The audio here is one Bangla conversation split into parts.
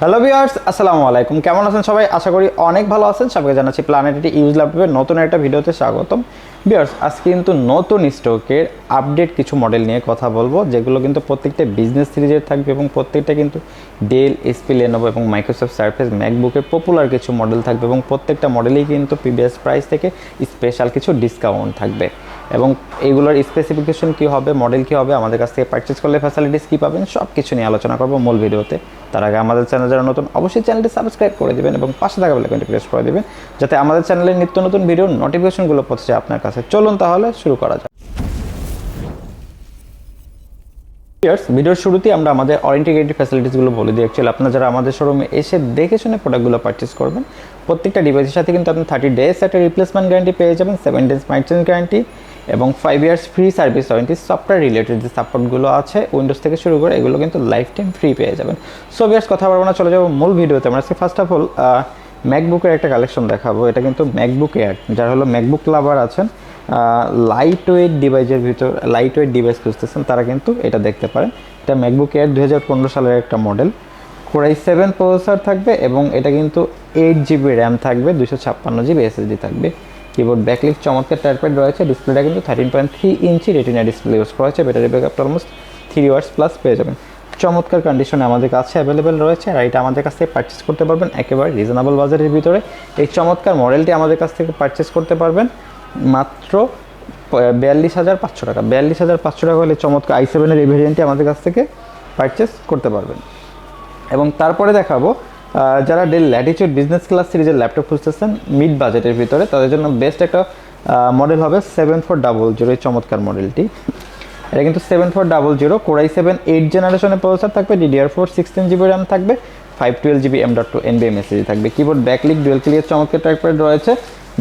হ্যালো ভিউয়ার্স আসসালামু আলাইকুম। কেমন আছেন সবাই? আশা করি অনেক ভালো আছেন। সবাইকে জানাচ্ছি প্ল্যানেটি ইউজ ল্যাপটপের নতুন একটা ভিডিওতে স্বাগতম। ভিউয়ার্স আজকে কিন্তু নতুন স্টকের আপডেট কিছু মডেল নিয়ে কথা বলব, যেগুলো কিন্তু প্রত্যেকটা বিজনেস সিরিজের থাকবে এবং প্রত্যেকটা কিন্তু ডেল এসপি লেনোভো এবং মাইক্রোসফট সার্ফেস ম্যাকবুকের পপুলার কিছু মডেল থাকবে এবং প্রত্যেকটা মডেলেই কিন্তু প্রিভিয়াস প্রাইস থেকে স্পেশাল কিছু ডিসকাউন্ট থাকবে। এবং এইগুলোর স্পেসিফিকেশন কী হবে মডেল কী হবে, আমাদের কাছ থেকে পারচেস করলে ফ্যাসিলিটিস কী পাবেন সব কিছু নিয়ে আলোচনা করব মূল ভিডিওতে। তার আগে আমাদের চ্যানেল যারা নতুন, অবশ্যই চ্যানেলটি সাবস্ক্রাইব করে দেবেন এবং পাশে থাকা বেলাইকনটি প্রেস করে দেবেন, যাতে আমাদের চ্যানেলের নিত্য নতুন ভিডিওর নোটিফিকেশনগুলো পৌঁছে আপনার কাছে। চলুন তাহলে শুরু করা যাক। ইয়ার্স ভিডিওর শুরুতেই আমরা আমাদের অরিন্টিগ্রেটেড ফ্যাসিলিটিসগুলো বলে দিই অ্যাকচুয়ালি আপনারা যারা আমাদের শোরুমে এসে দেখে শুনে প্রোডাক্টগুলো পারচেস করবেন, প্রত্যেকটা ডিভাইসের সাথে কিন্তু আপনি থার্টি ডেজ একটা রিপ্লেসমেন্ট গ্যারান্টি পেয়ে যাবেন সেভেন ডেজ মাইটেন্স গ্যারান্টি এবং five years free service warranty software related যে সাপোর্টগুলো আছে উইন্ডোজ থেকে শুরু করে এগুলো কিন্তু লাইফ টাইম ফ্রি পেয়ে যাবেন। সো বিয়ার্স কথা বলব না, চলে যাব মূল ভিডিওতে আমরা আজকে ফার্স্ট অফ অল ম্যাকবুকের একটা কালেকশন দেখাবো। এটা কিন্তু ম্যাকবুক এয়ার যারা হলো ম্যাকবুক লাভার আছেন। লাইট ওয়েট ডিভাইসের ভিতর লাইট ওয়েট ডিভাইস খুঁজতেছেন, তারা কিন্তু এটা দেখতে পারেন। এটা ম্যাকবুক এয়ার দু হাজার পনেরো সালের একটা মডেল কোরাই সেভেন প্রসেসর থাকবে এবং এটা কিন্তু এইট জিবি র্যাম থাকবে দুশো ছাপ্পান্ন জিবি এসএসডি থাকবে। কিবোর্ড ব্যাকলিক চমৎকার টাইপের রয়েছে ডিসপ্লেটা কিন্তু thirteen point three inch retina display use করা হয়েছে ব্যাটারি ব্যাকআপটা অলমোস্ট থ্রি ওয়ার্স প্লাস পেয়ে যাবেন। চমৎকার কন্ডিশনে আমাদের কাছে অ্যাভেলেবেল রয়েছে, আর এটা আমাদের কাছ থেকে পারচেস করতে পারবেন একেবারে রিজনেবল বাজারের ভিতরে। এই চমৎকার মডেলটি আমাদের কাছ থেকে পারচেস করতে পারবেন মাত্র বিয়াল্লিশ হাজার পাঁচশো টাকা। বিয়াল্লিশ হাজার পাঁচশো টাকা হলে চমৎকার আই সেভেনের এই ভেরিয়েন্টটি আমাদের কাছ থেকে পারচেস করতে পারবেন। এবং তারপরে দেখাবো যারা ডেল ল্যাটিচিউড বিজনেস ক্লাস সিরিজের ল্যাপটপ খুঁজতেছেন মিড বাজেটের ভিতরে, তাদের জন্য বেস্ট একটা মডেল হবে সেভেন ফোর ডাবল জিরো এই চমৎকার মডেলটি এটা কিন্তু seven four double zero core i seven eight জেনারেশনের প্রসেসর থাকবে DDR four sixteen GB RAM থাকবে five twelve GB M dot two এনবিএম SSD থাকবে কিবোর্ড ব্যাকলিক ডুয়েল ক্লিয়ার চমৎকার টাইপের রয়েছে।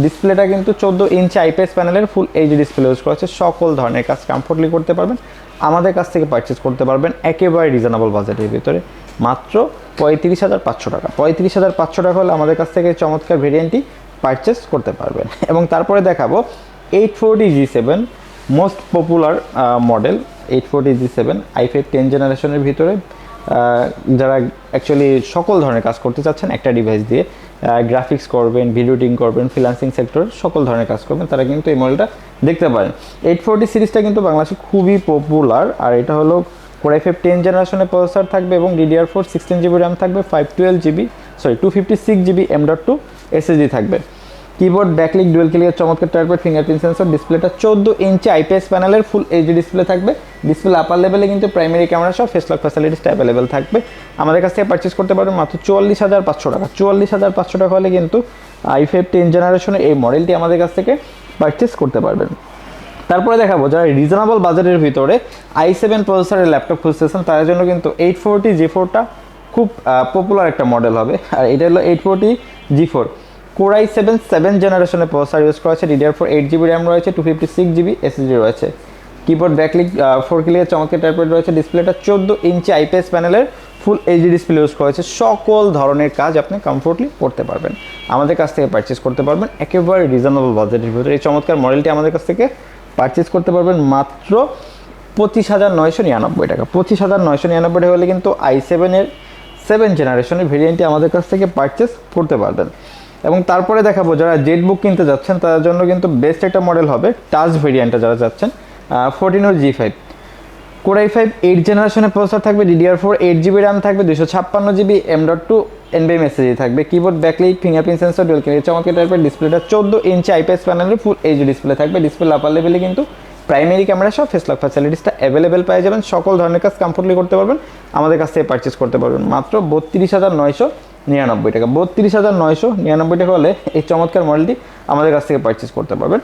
ডিসপ্লেটা কিন্তু চোদ্দ ইঞ্চি আইপিএস প্যানেলের ফুল এইচ ডিসপ্লে ইউজ করা হচ্ছে, সকল ধরনের কাজ কমফোর্টলি করতে পারবেন, আমাদের কাছ থেকে পারচেস করতে পারবেন, একেবারে রিজনেবল বাজেটের ভিতরে। মাত্র পঁয়ত্রিশ হাজার পাঁচশো টাকা। পঁয়ত্রিশ হাজার পাঁচশো টাকা হলে আমাদের কাছ থেকে চমৎকার ভেরিয়েন্টটি পারচেস করতে পারবেন। এবং তারপরে দেখাবো eight forty G seven most popular model eight forty G seven i five ten জেনারেশনের ভিতরে। যারা অ্যাকচুয়ালি সকল ধরনের কাজ করতে চাচ্ছেন, একটা ডিভাইস দিয়ে গ্রাফিক্স করবেন ভিডিও এডিটিং করবেন ফ্রিলান্সিং সেক্টরের সকল ধরনের কাজ করবেন, তারা কিন্তু এই মডেলটা দেখতে পারেন। এইট ফোরটি সিরিজটা কিন্তু বাংলাদেশে খুবই পপুলার আর এটা হলো কোরাই ফাইভ টেন জেনারেশনের প্রসেসর থাকবে এবং DDR four sixteen GB RAM থাকবে five twelve GB sorry two fifty six GB M dot two SSD থাকবে। কিবোর্ড ব্যাকলিক ডুয়েল ক্লিয়ার চমৎকার টাইপের ফিঙ্গারপ্রিন্ট সেন্সর ডিসপ্লেটা চোদ্দ ইঞ্চি আইপিএস প্যানেলের ফুল এইচডি ডিসপ্লে থাকবে। ডিসপ্লে আপার লেভেলে কিন্তু প্রাইমারি ক্যামেরা সহ ফেস লক ফ্যাসিলিটিসটা অ্যাভেলেবেল থাকবে। আমাদের কাছ থেকে পারচেস করতে পারবেন মাত্র চুয়াল্লিশ হাজার পাঁচশো টাকা। চুয়াল্লিশ হাজার পাঁচশো টাকা হলে কিন্তু আই ফাইভ টেন জেনারেশনের এই মডেলটি আমাদের কাছ থেকে পারচেস করতে পারবেন। তারপরে দেখাবো, যারা রিজনেবল বাজারের ভিতরে আই সেভেন প্রসেসরের ল্যাপটপ খুঁজতেছেন, তাদের জন্য কিন্তু এইট ফোরটি জি ফোরটা খুব পপুলার একটা মডেল হবে। আর এটা হলো eight forty G four core i seven seven জেনারেশনের প্রসেসর ইউজ করা হয়েছে DDR four eight GB RAM রয়েছে two fifty six GB SSD রয়েছে। কিবোর্ড ব্যাকলিক ফোর ক্লিয়ার চমৎকার টাইপের রয়েছে ডিসপ্লেটা চোদ্দ ইঞ্চি আইপিএস প্যানেলের ফুল এইচডি ডিসপ্লে ইউজ করা হয়েছে। সকল ধরনের কাজ আপনি কমফোর্টলি করতে পারবেন। আমাদের কাছ থেকে পারচেস করতে পারবেন, একেবারে রিজনেবল বাজেটের ভিতরে। এই চমৎকার মডেলটি আমাদের কাছ থেকে পারচেস করতে পারবেন মাত্র পঁচিশ হাজার নয়শো নিরানব্বই টাকা। পঁচিশ হাজার নয়শো নিরানব্বই টাকা হলে কিন্তু আই সেভেনের সেভেন জেনারেশনের ভেরিয়েন্টটি আমাদের কাছ থেকে পারচেস করতে পারবেন। এবং তারপরে দেখাবো, যারা জেড বুক কিনতে যাচ্ছেন, তাদের জন্য কিন্তু বেস্ট একটা মডেল হবে টাচ ভেরিয়েন্টটা যারা যাচ্ছেন fourteen or G five core i five eight জেনারেশনের প্রসেসর থাকবে DDR four eight GB RAM থাকবে দুশো ছাপ্পান্ন জিবি এম ডট টু এনবিএম এসএসডি থাকবে। Keyboard backlit fingerprint sensor dual camera চমৎকার টাইপের ডিসপ্লেটা চোদ্দ ইঞ্চি আইপিএস প্যানেলের ফুল এইচ ডিসপ্লে থাকবে। ডিসপ্লে আপার লেভেলে কিন্তু প্রাইমারি ক্যামেরা সব ফেস লক ফ্যাসিলিটিসটা অ্যাভেলেবেল পেয়ে যাবেন। সকল ধরনের কাজ কমফোর্টলি করতে পারবেন। আমাদের কাছ থেকে পারচেস করতে পারবেন। মাত্র বত্রিশ হাজার নয়শো নিরানব্বই টাকা। বত্রিশ হাজার নয়শো নিরানব্বই টাকা হলে এই চমৎকার মডেলটি আমাদের কাছ থেকে পারচেস করতে পারবেন।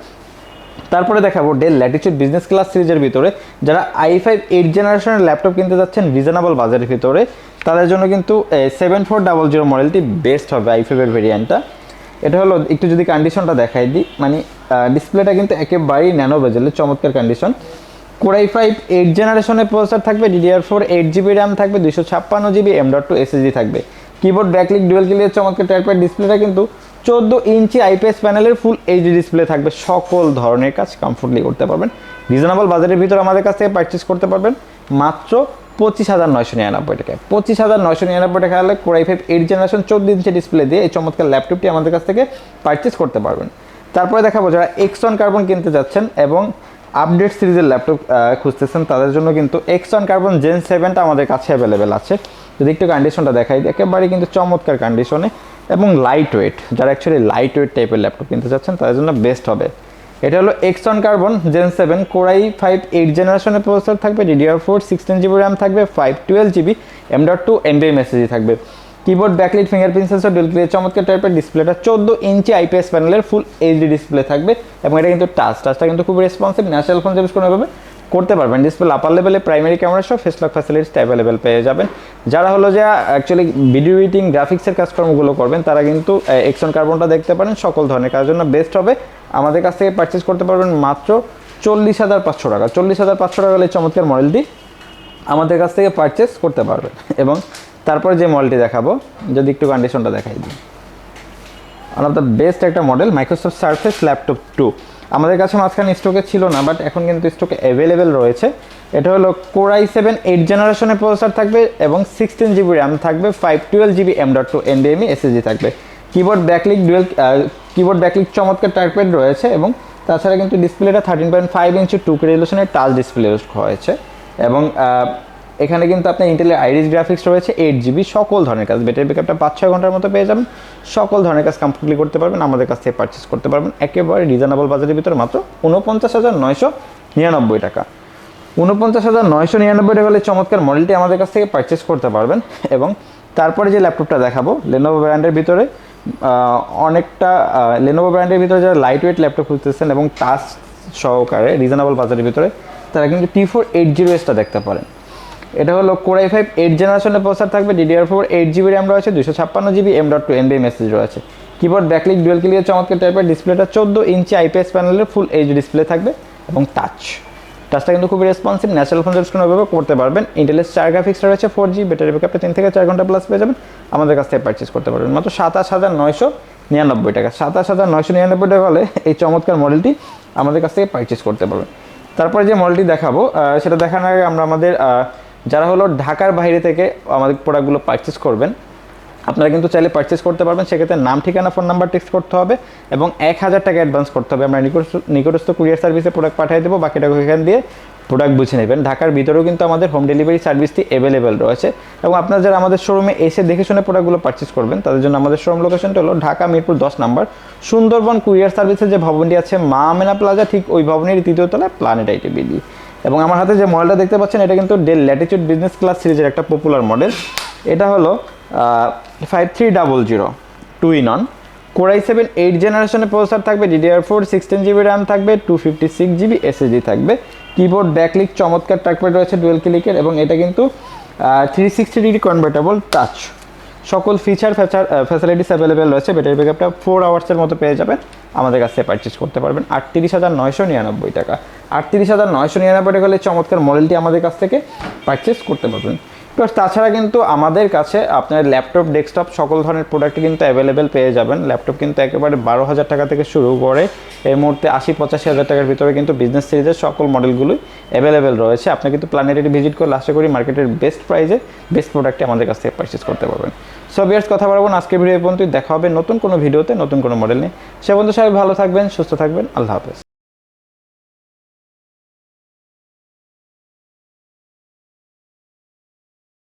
তারপরে দেখাবো ডেল ল্যাটিচিউড বিজনেস ক্লাস সিরিজের ভিতরে। যারা আই ফাইভ এইট জেনারেশনের ল্যাপটপ কিনতে যাচ্ছেন রিজনেবল বাজারের ভিতরে তাদের জন্য কিন্তু সেভেন ফোর ডাবল জিরো মডেলটি বেস্ট হবে আই ফাইভের ভেরিয়েন্টটা এটা হলো, একটু যদি কন্ডিশনটা দেখাই দিই মানে ডিসপ্লেটা কিন্তু একেবারেই ন্যানো বেজেলের চমৎকার condition core i five eight জেনারেশনের প্রসেসর থাকবে DDR four eight GB RAM থাকবে দুশো ছাপ্পান্ন GB M dot two SSD থাকবে। কিবোর্ড ব্যাকলিক ডুয়েল ক্লিয়ার চমৎকার টাইপের ডিসপ্লেটা কিন্তু চোদ্দ ইঞ্চি আইপিএস প্যানেলের ফুল এইচডি ডিসপ্লে থাকবে। সকল ধরনের কাজ কমফোর্টলি করতে পারবেন। রিজনেবল বাজারের ভিতরে আমাদের কাছ থেকে পারচেস করতে পারবেন। মাত্র পঁচিশ হাজার নয়শো নিরানব্বই টাকায়। পঁচিশ হাজার নয়শো নিরানব্বই টাকা হলে কোরাই ফাইভ এইট জেনারেশন চোদ্দ ইঞ্চি ডিসপ্লে দিয়ে এই চমৎকার ল্যাপটপটি আমাদের কাছ থেকে পারচেস করতে পারবেন। তারপরে দেখাবো যারা এক্সন কার্বন কিনতে যাচ্ছেন এবং আপডেট সিরিজের ল্যাপটপ খুঁজতেছেন, তাদের জন্য কিন্তু এক্সন কার্বন জেন সেভেনটা আমাদের কাছে অ্যাভেলেবেল আছে। যদি একটু কন্ডিশনটা দেখাই একেবারে কিন্তু চমৎকার কন্ডিশনে এবং লাইট ওয়েট যারা অ্যাকচুয়ালি লাইট ওয়েট টাইপের ল্যাপটপ কিনতে চাচ্ছেন তাদের জন্য বেস্ট হবে। এটা হলো X one carbon gen seven core i five eight জেনারেশনের প্রসেসর থাকবে DDR four sixteen GB RAM থাকবে five twelve GB M dot two NVMe মেসেজই থাকবে। Keyboard backlit fingerprint sensor dual clear চমৎকার টাইপের ডিসপ্লেটা চোদ্দ ইঞ্চি আইপিএস প্যানেলের ফুল এইচডি ডিসপ্লে থাকবে এবং এটা কিন্তু টাচ টাচটা কিন্তু খুব রেসপন্সিভ ন্যাচারাল ফোন ইউজ কোনোভাবে করতে পারবেন। ডিসপ্লে আপার লেভেলে প্রাইমারি ক্যামেরা সহ ফেস লক ফ্যাসিলিটিস অ্যাভেলেবেল পেয়ে যাবেন। যারা হলো যে অ্যাকচুয়ালি ভিডিও এডিটিং গ্রাফিক্সের কাজকর্মগুলো করবেন, তারা কিন্তু এক্সন কার্বনটা দেখতে পারেন সকল ধরনের কাজের জন্য। বেস্ট হবে আমাদের কাছ থেকে পারচেস করতে পারবেন মাত্র চল্লিশ হাজার পাঁচশো টাকা। চল্লিশ হাজার পাঁচশো টাকা হলে চমৎকার মডেলটি আমাদের কাছ থেকে পারচেস করতে পারবেন। এবং তারপরে যে মডেলটি দেখাবো, যদি একটু কন্ডিশনটা দেখাই দিই। ওয়ান অফ দ্য বেস্ট একটা model Microsoft Surface laptop two আমাদের কাছে মাঝখানে স্টকে ছিল না বাট এখন কিন্তু স্টকে অ্যাভেলেবেল রয়েছে। এটা হলো কোরাই সেভেন এইট জেনারেশনের প্রসেসর থাকবে এবং সিক্সটিন জিবি র্যাম থাকবে five twelve GB M dot two এনডিএমই SSD থাকবে। Keyboard backlit dual keyboard backlit চমৎকার টাইপের রয়েছে এবং তাছাড়া কিন্তু ডিসপ্লেটা থার্টিন পয়েন্ট ফাইভ ইঞ্চি টু রেজুলেশনের টাচ ডিসপ্লে হয়েছে এবং এখানে কিন্তু আপনার ইন্টেলের আইরিস গ্রাফিক্স রয়েছে এইট জিবি সকল ধরনের কাজ। ব্যাটারি ব্যাকআপটা পাঁচ ছয় ঘণ্টার মতো পেয়ে যাবেন। সকল ধরনের কাজ কমপ্লিটলি করতে পারবেন, আমাদের কাছ থেকে পারচেস করতে পারবেন। একেবারে রিজনেবল বাজারের ভিতরে মাত্র উনপঞ্চাশ হাজার নয়শো নিরানব্বই টাকা। উনপঞ্চাশ হাজার নয়শো নিরানব্বই টাকা হলে চমৎকার মডেলটি আমাদের কাছ থেকে পারচেস করতে পারবেন এবং তারপরে যে ল্যাপটপটা দেখাবো লেনোভো ব্র্যান্ডের ভিতরে অনেকটা লেনোভো ব্র্যান্ডের ভিতরে যারা লাইট ওয়েট ল্যাপটপ খুঁজতেছেন এবং টাচ সহকারে রিজনেবল বাজারের ভিতরে, তারা কিন্তু টি ফোর এইট জিরো এসটা দেখতে পারেন। এটা হলো কোরাই ফাইভ এইট জেনারেশনের প্রসেসর থাকবে DDR four eight GB RAM রয়েছে দুশো ছাপ্পান্ন GB M dot two NVMe message রয়েছে। কিবোর্ড ব্যাকলিক ডুয়েল ক্লিয়ার চমৎকার টাইপের ডিসপ্লেটা চোদ্দ ইঞ্চি আইপিএস প্যানেলের ফুল এইচ ডিসপ্লে থাকবে এবং টাচ টাচটা কিন্তু খুবই রেসপন্সিভ ন্যাচারাল ফোন ইউজ কোনোভাবে করতে পারবেন। ইন্টেলের চার গ্রাফিক্স রয়েছে ফোর জি ব্যাটারি ব্যাকআপটা তিন থেকে চার ঘণ্টা প্লাস পেয়ে যাবেন। আমাদের কাছ থেকে পারচেস করতে পারবেন। মাত্র সাতাশ হাজার নয়শো নিরানব্বই টাকা। সাতাশ হাজার নয়শো নিরানব্বই টাকা হলে এই চমৎকার মডেলটি আমাদের কাছ থেকে পারচেস করতে পারবেন। তারপরে যে মডেলটি দেখাবো সেটা দেখানোর আগে আমরা আমাদের যারা হলো ঢাকার বাইরে থেকে আমাদের প্রোডাক্টগুলো পারচেস করবেন আপনারা কিন্তু চাইলে পারচেস করতে পারবেন। সেক্ষেত্রে নাম, ঠিকানা ফোন নাম্বার টেক্সট করতে হবে এবং এক হাজার টাকা অ্যাডভান্স করতে হবে। আমরা নিকটস্থ কুরিয়ার সার্ভিসে প্রোডাক্ট পাঠিয়ে দেবো। বাকি টাকা এখান দিয়ে প্রোডাক্ট বুঝে নেবেন। ঢাকার ভিতরেও কিন্তু আমাদের হোম ডেলিভারি সার্ভিসটি অ্যাভেলেবেল রয়েছে এবং আপনারা যারা আমাদের শোরুমে এসে দেখে শুনে প্রোডাক্টগুলো পারচেস করবেন, তাদের জন্য আমাদের শোরুম লোকেশনটা হলো ঢাকা মিরপুর দশ নাম্বার। সুন্দরবন কুরিয়ার সার্ভিসের যে ভবনটি আছে, মা আমেনা প্লাজা ঠিক ওই ভবনের তৃতীয় তলায় প্ল্যানেট আইটিবিডি এবং আমার হাতে যে মডেলটা দেখতে পাচ্ছেন, এটা কিন্তু ডেল ল্যাটিচিউড বিজনেস ক্লাস সিরিজের একটা পপুলার মডেল এটা হলো five three double zero two in one core i seven eight জেনারেশনের প্রসেসর থাকবে DDR four sixteen GB RAM থাকবে two fifty six GB SSD থাকবে। কিবোর্ড ব্যাকলিক চমৎকার টাকপ্যাড রয়েছে ডুয়েল ক্লিকের এবং এটা কিন্তু three sixty degree convertible touch সকল ফিচার ফ্যাচার ফ্যাসিলিটিস অ্যাভেলেবেল রয়েছে ব্যাটারি ব্যাকআপটা ফোর আওয়ার্সের মতো পেয়ে যাবেন। আমাদের কাছ থেকে পারচেস করতে পারবেন। আটত্রিশ হাজার নয়শো নিরানব্বই টাকা। আটত্রিশ হাজার নয়শো নিরানব্বই টাকা হলে চমৎকার মডেলটি আমাদের কাছ থেকে পারচেস করতে পারবেন। প্লাস তাছাড়া কিন্তু আমাদের কাছে আপনার ল্যাপটপ ডেস্কটপ সকল ধরনের প্রোডাক্ট কিন্তু অ্যাভেলেবেল পেয়ে যাবেন। ল্যাপটপ কিন্তু একেবারে বারো হাজার টাকা থেকে শুরু করে এই মুহূর্তে আশি পঁচাশি হাজার টাকার ভিতরে কিন্তু বিজনেস সিরিজের সকল মডেলগুলোই অ্যাভেলেবেল রয়েছে। আপনি কিন্তু প্ল্যানেটারি ভিজিট করলে আশা করি মার্কেটের বেস্ট প্রাইসে বেস্ট প্রোডাক্টটি আমাদের কাছ থেকে পারচেস করতে পারবেন। সো বিয়ার্স কথা বলব না। আজকে ভিডিও পর্যন্ত দেখা হবে নতুন কোনো ভিডিওতে নতুন কোনো মডেল নিয়ে। সে পর্যন্ত সবাই ভালো থাকবেন, সুস্থ থাকবেন। আল্লাহ হাফেজ।